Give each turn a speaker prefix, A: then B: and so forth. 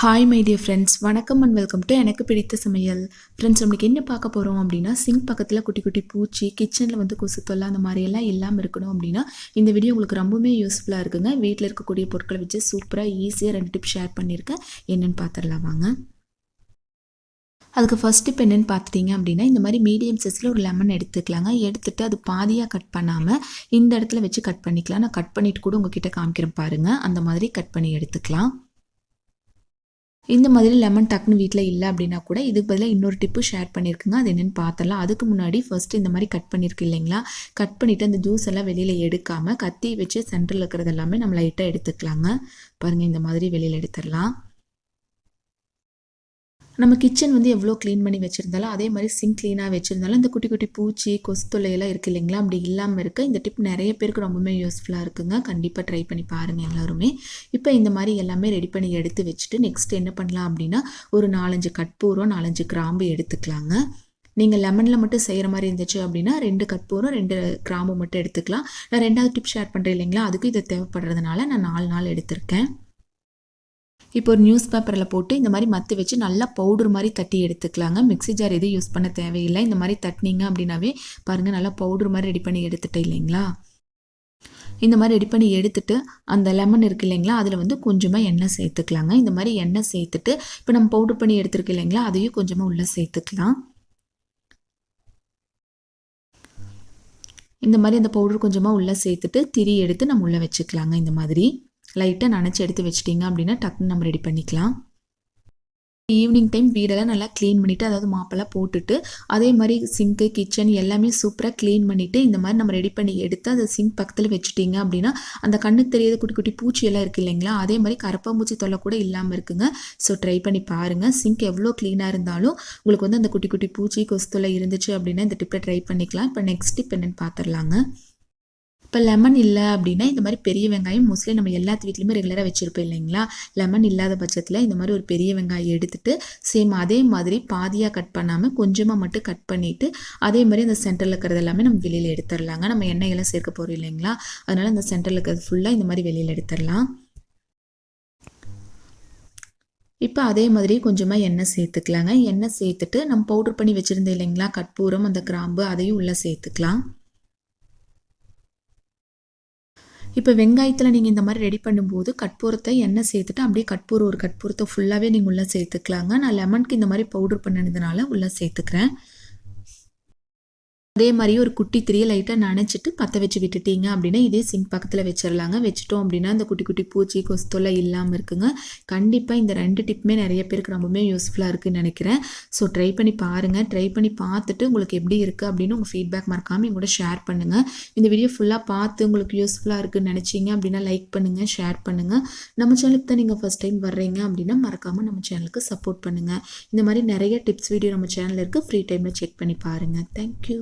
A: Hi my dear friends வணக்கம் and welcome to எனக்கு பிடித்த சமையல். ஃப்ரெண்ட்ஸ் நம்மளுக்கு என்ன பார்க்க போகிறோம் அப்படின்னா சிங்க் பக்கத்தில் குட்டி குட்டி பூச்சி கிச்சனில் வந்து கொசு தொல்லை அந்த மாதிரியெல்லாம் இல்லாமல் இருக்கணும் அப்படின்னா இந்த வீடியோ உங்களுக்கு ரொம்பவுமே யூஸ்ஃபுல்லாக இருக்குங்க. வீட்டில் இருக்கக்கூடிய பொருட்களை வச்சு சூப்பராக ஈஸியாக ரெண்டு டிப் ஷேர் பண்ணியிருக்கேன். என்னென்னு பார்த்துடலாம் வாங்க. அதுக்கு ஃபஸ்ட் டிப் என்னென்னு பார்த்துட்டிங்க அப்படின்னா இந்த மாதிரி மீடியம் சைஸில் ஒரு லெமன் எடுத்துக்கலாங்க. எடுத்துகிட்டு அது பாதியாக கட் பண்ணாமல் இந்த இடத்துல வச்சு கட் பண்ணிக்கலாம். நான் கட் பண்ணிவிட்டு கூட உங்ககிட்ட காமிக்கிறேன் பாருங்கள் அந்த மாதிரி கட் பண்ணி எடுத்துக்கலாம். இந்த மாதிரி லெமன் டக்குன்னு வீட்டில் இல்லை அப்படின்னா கூட இதுக்கு பதிலாக இன்னொரு டிப்பு ஷேர் பண்ணியிருக்குங்க அது என்னென்னு பார்த்தலாம் அதுக்கு முன்னாடி ஃபர்ஸ்ட் இந்த மாதிரி கட் பண்ணியிருக்கு இல்லைங்களா? கட் பண்ணிவிட்டு அந்த ஜூஸ் எல்லாம் வெளியில் எடுக்காமல் கத்தி வச்சு சென்டரில் இருக்கிறது எல்லாமே நம்ம லைட்டாக எடுத்துக்கலாங்க. பாருங்கள் இந்த மாதிரி வெளியில் எடுத்துடலாம். நம்ம கிச்சன் வந்து எவ்வளோ க்ளீன் பண்ணி வச்சுருந்தாலும் அதே மாதிரி சிங்க் க்ளீனாக வச்சுருந்தாலும் இந்த குட்டி குட்டி பூச்சி கொசு தொல்லையெல்லாம் இருக்குது இல்லைங்களா? அப்படி இல்லாமல் இருக்க இந்த டிப் நிறைய பேருக்கு ரொம்பவுமே யூஸ்ஃபுல்லாக இருக்குங்க. கண்டிப்பாக ட்ரை பண்ணி பாருங்கள் எல்லாருமே. இப்போ இந்த மாதிரி எல்லாமே ரெடி பண்ணி எடுத்து வச்சுட்டு நெக்ஸ்ட் என்ன பண்ணலாம் அப்படின்னா ஒரு நாலஞ்சு கட்பூரம் நாலஞ்சு கிராம்பு எடுத்துக்கலாங்க. நீங்கள் லெமனில் மட்டும் செய்கிற மாதிரி இருந்துச்சு அப்படின்னா ரெண்டு கற்பூரம் ரெண்டு கிராம்பு மட்டும் எடுத்துக்கலாம். நான் ரெண்டாவது டிப் ஷேர் பண்ணுறேன் இல்லைங்களா? அதுக்கும் இது தேவைப்படுறதுனால நான் நாலு நாள் எடுத்திருக்கேன். இப்போ ஒரு நியூஸ் பேப்பரில் போட்டு இந்த மாதிரி மத்து வச்சு நல்லா பவுடர் மாதிரி தட்டி எடுத்துக்கலாங்க. மிக்ஸி ஜார் எதுவும் யூஸ் பண்ண தேவையில்லை. இந்த மாதிரி தட்டினீங்க அப்படின்னாவே பாருங்கள் நல்லா பவுடர் மாதிரி ரெடி பண்ணி எடுத்துட்டேன் இல்லைங்களா? இந்த மாதிரி ரெடி பண்ணி எடுத்துட்டு அந்த லெமன் இருக்கு இல்லைங்களா அதில் வந்து கொஞ்சமாக எண்ணெய் சேர்த்துக்கலாங்க. இந்த மாதிரி எண்ணெய் சேர்த்துட்டு இப்போ நம்ம பவுடர் பண்ணி எடுத்துருக்கு இல்லைங்களா அதையும் கொஞ்சமாக உள்ளே சேர்த்துக்கலாம். இந்த மாதிரி அந்த பவுடர் கொஞ்சமாக உள்ளே சேர்த்துட்டு திரி எடுத்து நம்ம உள்ளே வச்சுக்கலாங்க இந்த மாதிரி. லைட்டாக நினச்சி எடுத்து வச்சிட்டிங்க அப்படின்னா டக்குன்னு நம்ம ரெடி பண்ணிக்கலாம். ஈவினிங் டைம் வீடெல்லாம் நல்லா க்ளீன் பண்ணிவிட்டு அதாவது மாப்பெல்லாம் போட்டுட்டு அதே மாதிரி சிங்க்கு கிச்சன் எல்லாமே சூப்பராக க்ளீன் பண்ணிவிட்டு இந்த மாதிரி நம்ம ரெடி பண்ணி எடுத்து அதை சிங்க் பக்கத்தில் வச்சுட்டிங்க அப்படின்னா அந்த கண்ணுக்கு தெரியாத குட்டி குட்டி பூச்சி எல்லாம் இருக்குது இல்லைங்களா அதே மாதிரி கரப்பாம்பூச்சி தொல்லை கூட இல்லாமல் இருக்குங்க. ஸோ ட்ரை பண்ணி பாருங்கள் சிங்க் எவ்வளோ க்ளீனாக இருந்தாலும் உங்களுக்கு வந்து அந்த குட்டி குட்டி பூச்சி கொசு தொல்லை இருந்துச்சு அப்படின்னா இந்த டிப்பை ட்ரை பண்ணிக்கலாம். இப்போ நெக்ஸ்ட் டிப் என்னென்னு பார்த்துடலாங்க இப்போ லெமன் இல்லை அப்படின்னா இந்த மாதிரி பெரிய வெங்காயம் மோஸ்ட்லி நம்ம எல்லாத்து வீட்லையுமே ரெகுலராக வச்சுருப்போம் இல்லைங்களா? லெமன் இல்லாத பட்சத்தில் இந்த மாதிரி ஒரு பெரிய வெங்காயம் எடுத்துகிட்டு சேம் அதே மாதிரி பாதியாக கட் பண்ணாமல் கொஞ்சமாக மட்டும் கட் பண்ணிவிட்டு அதே மாதிரி அந்த சென்டரில் இருக்கிறது எல்லாமே நம்ம வெளியில் எடுத்துடலாங்க. நம்ம எண்ணெயெல்லாம் சேர்க்க போகிறோம் இல்லைங்களா? அதனால் அந்த சென்டரில் இருக்கிறது ஃபுல்லாக இந்த மாதிரி வெளியில் எடுத்துடலாம். இப்போ அதே மாதிரி கொஞ்சமாக எண்ணெய் சேர்த்துக்கலாங்க. எண்ணெய் சேர்த்துட்டு நம்ம பவுடர் பண்ணி வச்சுருந்தோம் இல்லைங்களா? கற்பூரம் அந்த கிராம்பு அதையும் உள்ளே சேர்த்துக்கலாம். இப்போ வெங்காயத்தில் நீங்கள் இந்த மாதிரி ரெடி பண்ணும்போது கற்பூரத்தை எண்ணெய் சேர்த்துட்டு அப்படியே கட்பூரம் ஒரு கற்பூரத்தை ஃபுல்லாகவே நீங்கள் உள்ளே சேர்த்துக்கலாங்க. நான் லெமனுக்கு இந்த மாதிரி பவுடர் பண்ணினதுனால உள்ளே சேர்த்துக்கிறேன். அதே மாதிரி ஒரு குட்டி திரியை லைட்டாக நனைச்சிட்டு பற்ற வச்சு விட்டுட்டீங்க அப்படின்னா இதே சிங்க் பக்கத்தில் வச்சிடலாங்க வச்சுட்டோம் அப்படின்னா அந்த குட்டி குட்டி பூச்சி கொஸ்தொல்லை இல்லாமல் இருக்குங்க. கண்டிப்பாக இந்த ரெண்டு டிப்புமே நிறைய பேருக்கு ரொம்பவுமே யூஸ்ஃபுல்லாக இருக்குதுன்னு நினைக்கிறேன். ஸோ ட்ரை பண்ணி பாருங்கள் ட்ரை பண்ணி பார்த்துட்டு உங்களுக்கு எப்படி இருக்குது அப்படின்னு உங்கள் ஃபீட்பேக் மறக்காமல் எங்கூட ஷேர் பண்ணுங்கள் இந்த வீடியோ ஃபுல்லாக பார்த்து உங்களுக்கு யூஸ்ஃபுல்லாக இருக்குதுன்னு நினச்சிங்க அப்படின்னா லைக் பண்ணுங்கள் ஷேர் பண்ணுங்கள் நம்ம சேனலுக்கு தான் நீங்கள் ஃபஸ்ட் டைம் வர்றீங்க அப்படின்னா மறக்காமல் நம்ம சேனலுக்கு சப்போர்ட் பண்ணுங்கள் இந்த மாதிரி நிறைய டிப்ஸ் வீடியோ நம்ம சேனலில் இருக்குது ஃப்ரீ டைமில் செக் பண்ணி பாருங்கள் தேங்க்யூ